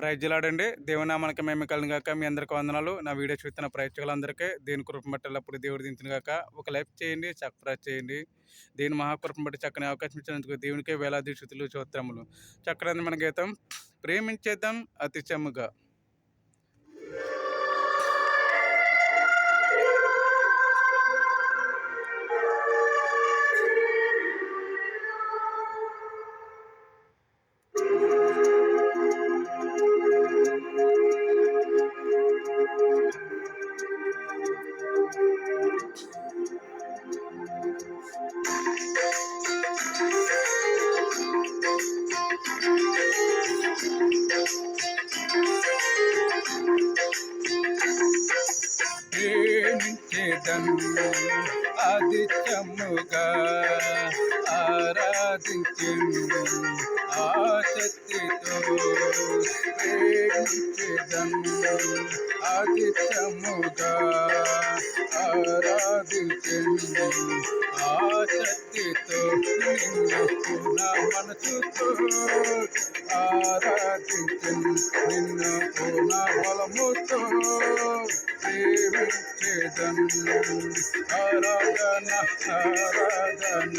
ప్రైజ్లాడండి దేవునామానికి మేము కలిగిన కాక మీ అందరికి వందనాలు. నా వీడియో చూస్తున్న ప్రేక్షకులందరికీ దీని కృపను బట్టి దేవుడు దించిన గాక ఒక లైఫ్ చేయండి సబ్స్క్రైబ్ చేయండి. దీని మహాకృపం బట్టి చక్కని అవకాశం ఇచ్చినందుకు దేవునికే వేలాది శృతులు చోత్రములు చక్కని మన గీతం. ప్రేమించేద్దాం అతి చెమ్ముగా ప్రేమించేదను అది ఆ శక్తితో ప్రేమించేదను అది చెమ్ముగా నిన్ను నా మనసుతో ఆరాధించెను నిన్ను నా బలముతో ప్రేమించేదను ఆరాధన ఆరాధన.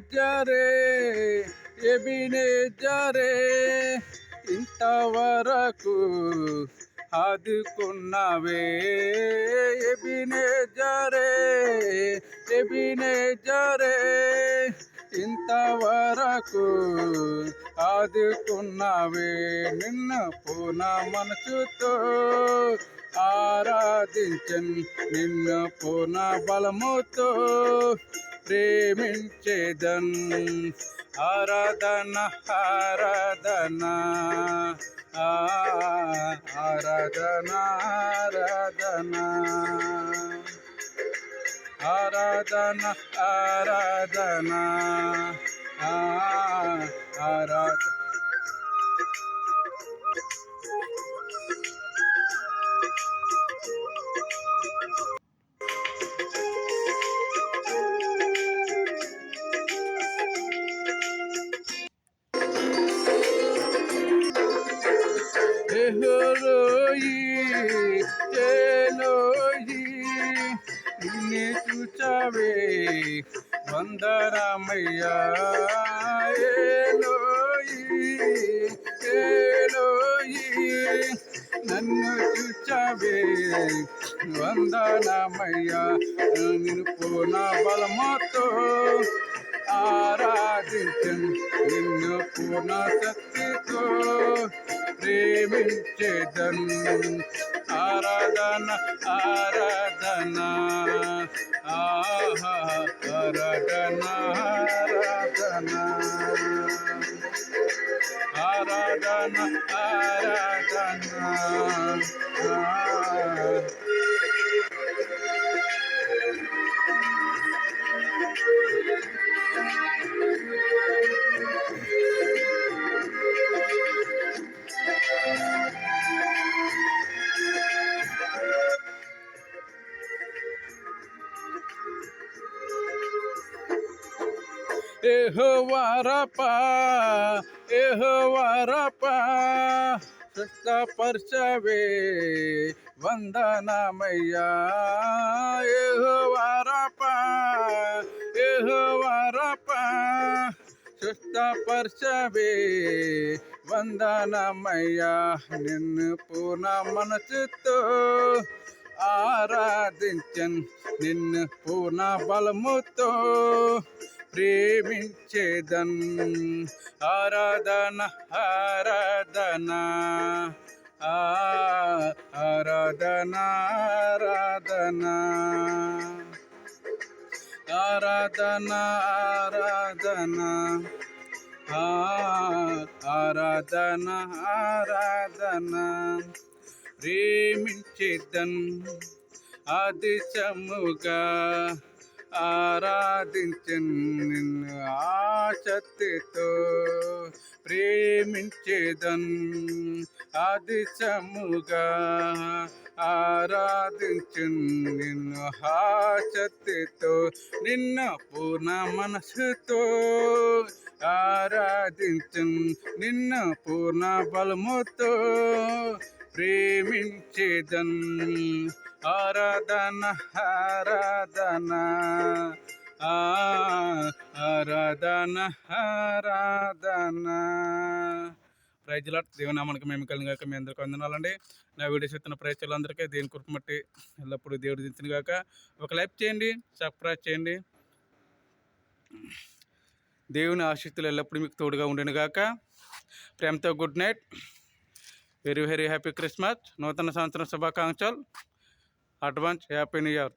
ఆరాధన ఆరాధన ఆరాధన ఆ, ఆరాధన ఆరాధన ఎబినేజరే ఎబినేజరే ఇంతవరకు ఆదుకున్నవే ఎబినేజరే ఎబినేజరే ఇంతవరకు ఆదుకున్నవే. నిన్న పూన మనసుతో ఆరాధించన్ నిన్న పూన బలముతో ప్రేమించేదన్ ఆరాధన ఆరాధన. ఆరాధన ఆరాధన. ఆరాధన ఆరాధన. ఆ, ఆరాధన. వందరామయ్యా నన్ను చూచవే వందనమయ్యా నిన్ను పూర్ణ బలమతో ఆరాధించను. నిన్ను పూర్ణ శక్తితో ప్రేమించేదను. ఆరాధన ఆరాధన. ఆహా ఆరాధన ఆరాధన ఆరాధన ఆరాధన ఆ. ఎహోవారప ఎహోవారప స్వస్థపరచవే వందనమయ్యా ఎహోవారప ఎహోవారప స్వస్థపరచవే వందనమయ్యా నిన్ను పూర్ణ మనసుతో ఆరాధించన్ నిన్ను పూర్ణ బలముతో ప్రేమించేదన్. ఆరాధన ఆరాధన. ఆ ఆరాధన ఆరాధన. ఆరాధన ఆరాధన. ఆ ఆరాధన ఆరాధన. ప్రేమించేదన్. ఆదిశముగా ఆరాధించన్ నిన్ను ఆసక్తితో ప్రేమించేదన్ ఆదిశముగా. ఆరాధించన్ నిన్ను ఆసక్తితో నిన్న పూర్ణ మనసుతో ఆరాధించన్ నిన్న పూర్ణ బలముతో ప్రేమించేదన్ ఆరాధన ఆరాధన. ఆ, ఆరాధన ఆరాధన. ప్రైజ్లాట్ దేవునామానికి మేము కలిగిన కాక మీ అందరికీ వందనాలండి. నా వీడియోస్ ఇస్తున్న ప్రైజులందరికీ దేని కురుపు మట్టి ఎల్లప్పుడూ దేవుడు దించిన కాక ఒక లైక్ చేయండి సబ్స్క్రైబ్ చేయండి. దేవుని ఆశక్తులు ఎల్లప్పుడూ మీకు తోడుగా ఉండను గాక ప్రేమతో good night. Very very happy Christmas నూతన సంవత్సరం శుభాకాంక్షలు అడ్వాన్స్ హ్యాపీ న్యూ ఇయర్